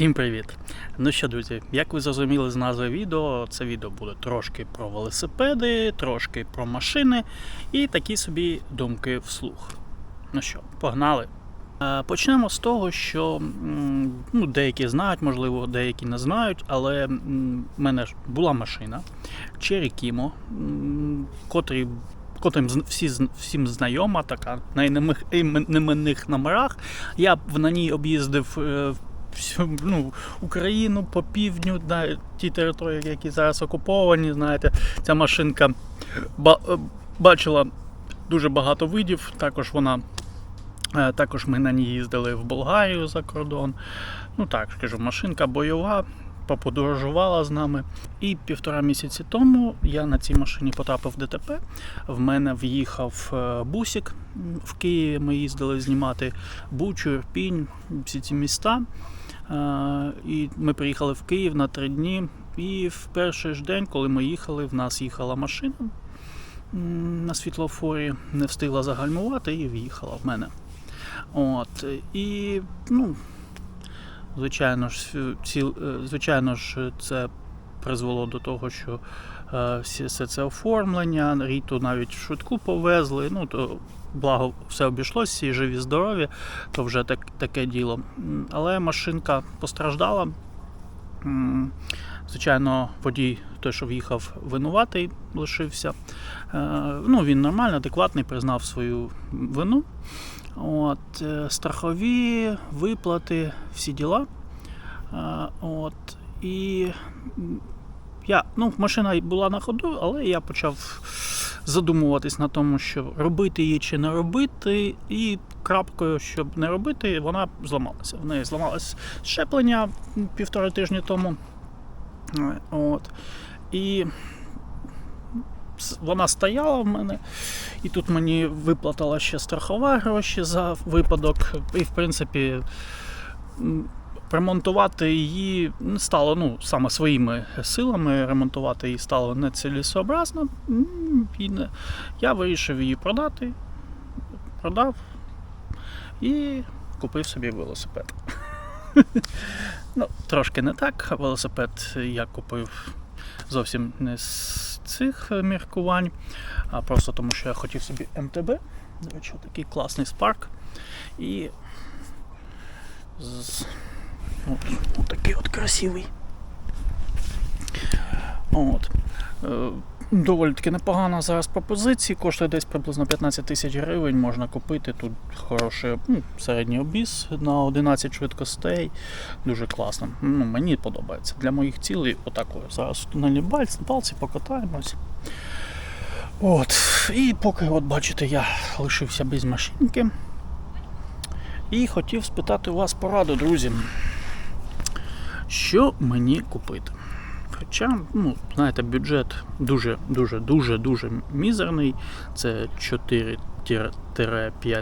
Всім привіт! Ну що, друзі, як ви зрозуміли з назви відео, це відео буде трошки про велосипеди, трошки про машини і такі собі думки вслух. Ну що, погнали? Е, Почнемо з того, що ну, деякі знають, можливо, деякі не знають, але в мене ж була машина Cherry котрий котрим всі, всім знайома, така на іменних- номерах. Я на ній об'їздив е, ну, Україну по півдню, на ті території, які зараз окуповані. Знаєте, ця машинка е, бачила дуже багато видів. Також вона. е, Також ми на ній їздили в Болгарію за кордон. Ну так, скажу, машинка бойова, поподорожувала з нами. І півтора місяці тому я на цій машині потрапив в ДТП. В мене в'їхав е, бусик в Києві. Ми їздили знімати Бучу, Ірпінь, всі ці міста. Е, І ми приїхали в Київ на три дні. І в перший ж день, коли ми їхали, в нас їхала машина на світлофорі, не встигла загальмувати і в'їхала в мене. От. І, ну, звичайно ж, ці, е, звичайно ж, це призвело до того, що е, все це оформлення, Ріту навіть в швидку повезли. Ну, то благо все обійшлося, всі живі, здорові, то вже так, таке діло. Але машинка постраждала. Звичайно, водій, той, що в'їхав, винуватий лишився. Е, Ну, він нормальний, адекватний, признав свою вину. От, е, страхові, виплати, всі діла. Е, От, і я, ну, машина була на ходу, але я почав задумуватись на тому, що робити її чи не робити, і крапкою, щоб не робити, вона зламалася. В неї зламалось щеплення півтора тижні тому. От. І вона стояла в мене, і тут мені виплатила ще страхова гроші за випадок. І, в принципі, ремонтувати її стало, ну, саме своїми силами ремонтувати її стало нецілесообразно. М, я вирішив її продати, продав і купив собі велосипед. Ну, трошки не так. Велосипед я купив зовсім не з цих міркувань, а просто тому, що я хотів собі МТБ. До речі, такий класний спарк. І з... от, от такий от красивий. От. Е, Доволі таки непогана зараз пропозиції, коштує десь приблизно 15 тисяч гривень. Можна купити тут хороший ну, середній обіз на 11 швидкостей. Дуже класно. Ну, мені подобається. Для моїх цілей отакою. Зараз на пальці, палці покатаємось. От. І поки, от бачите, я лишився без машинки. І хотів спитати у вас пораду, друзі. Що мені купити? Хоча, ну, знаєте, бюджет дуже, дуже, дуже, дуже мізерний. Це 4-5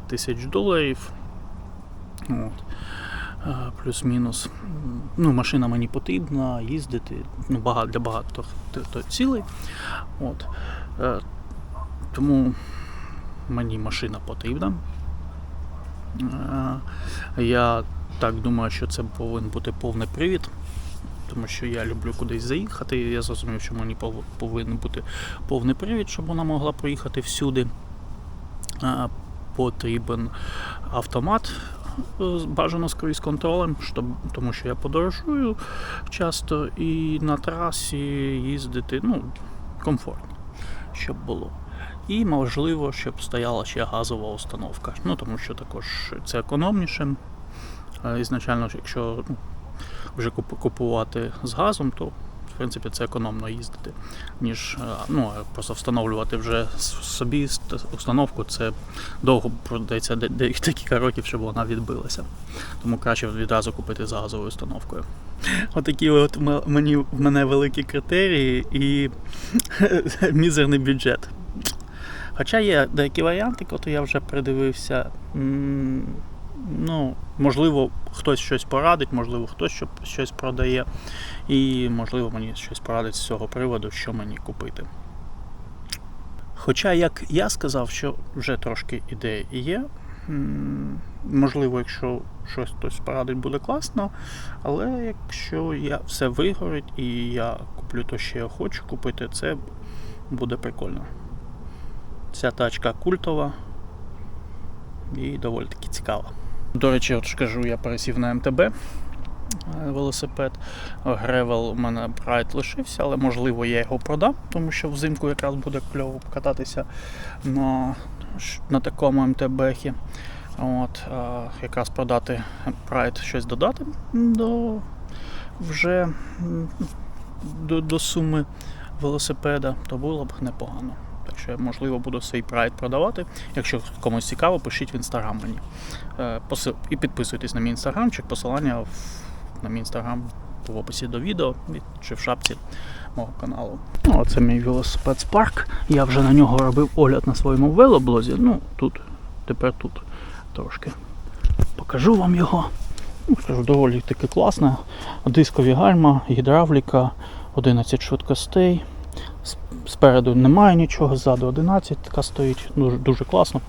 тисяч доларів. От. Е, Плюс-мінус. Ну, машина мені потрібна, їздити ну, багато, для багато хто цілей. От. Е, Тому мені машина потрібна. Е, Я так думаю, що це повинен бути повний привід тому що я люблю кудись заїхати. Я зрозумів, що мені повинен бути повний привід, щоб вона могла проїхати всюди. Потрібен автомат е, бажано з круїз контролем, тому що я подорожую часто і на трасі їздити ну, комфортно, щоб було. І можливо, щоб стояла ще газова установка. Ну тому що також це економніше. Ізначально, якщо ну, вже купувати з газом, то в принципі це економно їздити, ніж е, ну, просто встановлювати вже собі установку. Це довго продається де- де- декілька років, щоб вона відбилася. Тому краще відразу купити з газовою установкою. Отакі от м- мені в мене великі критерії і мізерний бюджет. Хоча є деякі варіанти, котрі я вже придивився. Ну, можливо, хтось щось порадить, можливо, хтось що- щось продає, і можливо мені щось порадить з цього приводу, що мені купити. Хоча, як я сказав, що вже трошки ідей є, Можливо, якщо щось хтось порадить, буде класно. Але якщо я все вигорить і я куплю те, що я хочу купити, це буде прикольно. Ця тачка культова і доволі таки цікава. До речі, от ж кажу, я пересів на МТБ е, велосипед. Гревел у мене Pride лишився, але можливо я його продам, тому що взимку якраз буде кльово кататися на, на такому МТБ-хі. От, а, якраз продати Pride щось додати до вже до, до суми велосипеда, то було б непогано. Так я, можливо, буду свій Pride продавати. Якщо комусь цікаво, пишіть в інстаграм мені. Е, І підписуйтесь на мій інстаграмчик, посилання на мій інстаграм в описі до відео чи в шапці мого каналу. Ну, Оце мій велосипед Spark. Я вже на нього робив огляд на своєму велоблозі. Ну, тут, тепер тут трошки покажу вам його. Ну, скажу, доволі таки класно. Дискові гальма, гідравліка, 11 швидкостей. Спереду немає нічого, ззаду 11 така стоїть. Дуже, дуже класно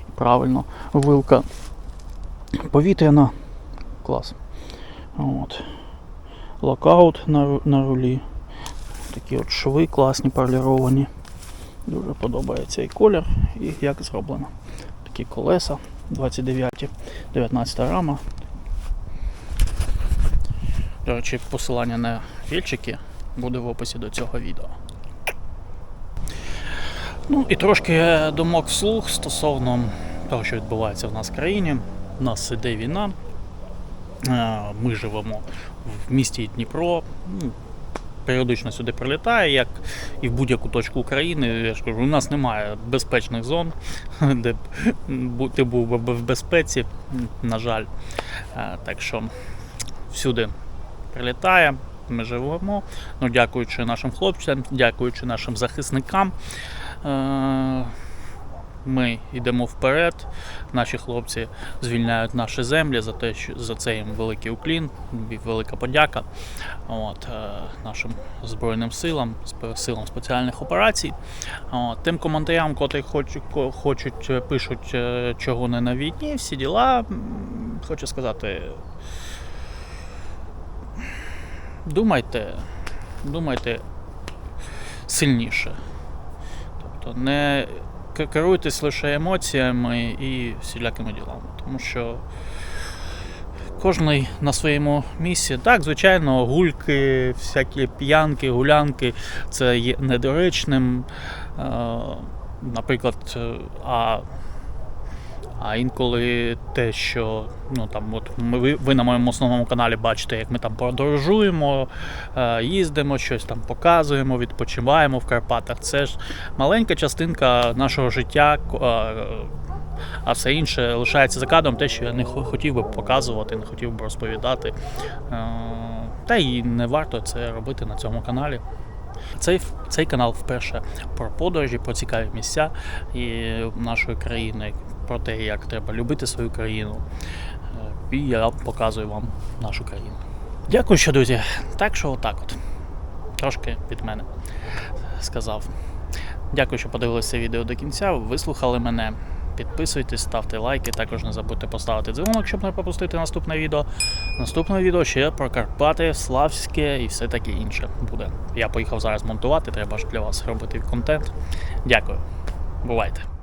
і правильно. Вилка повітряна. Клас. От. Локаут на, на рулі. Такі от шви класні, поліровані. Дуже подобається і колір, і як зроблено. Такі колеса 29, 19 рама. До речі, посилання на фільчики буде в описі до цього відео. Ну і трошки думок вслух стосовно того, що відбувається в нас в країні. У нас іде війна. Е, Ми живемо в місті Дніпро. Ну, Періодично сюди прилітає, як і в будь-яку точку України. Я ж кажу, у нас немає безпечних зон, де б ти був би в безпеці, на жаль. Е, Так що всюди прилітає, ми живемо. Ну, дякуючи нашим хлопцям, дякуючи нашим захисникам. Е, Ми йдемо вперед. Наші хлопці звільняють наші землі за те, що за це їм великий уклін, велика подяка. От, е, нашим Збройним силам, силам спеціальних операцій. От, тим коментарям, котрі хочуть, хочуть, е, пишуть, чого не на війні, всі діла. Хочу сказати, думайте, думайте сильніше. Тобто не керуйтесь лише емоціями і всілякими ділами. Тому що кожний на своєму місці. Так, звичайно, гульки, всякі п'янки, гулянки це є недоречним. Е, Наприклад, е, а а інколи те, що ну там, от ми, ви, на моєму основному каналі бачите, як ми там подорожуємо, е, їздимо, щось там показуємо, відпочиваємо в Карпатах. Це ж маленька частинка нашого життя, е, а все інше лишається за кадром, те, що я не хотів би показувати, не хотів би розповідати. Е, Та й не варто це робити на цьому каналі. Цей, цей канал вперше про подорожі, про цікаві місця і нашої країни, про те, як треба любити свою країну. Е, І я показую вам нашу країну. Дякую, що друзі. Так що отак от. Трошки від мене сказав. Дякую, що подивилися відео до кінця. Вислухали мене. Підписуйтесь, ставте лайки, також не забудьте поставити дзвінок, щоб не пропустити наступне відео. Наступне відео ще про Карпати, Славське і все таке інше буде. Я поїхав зараз монтувати, треба ж для вас робити контент. Дякую. Бувайте!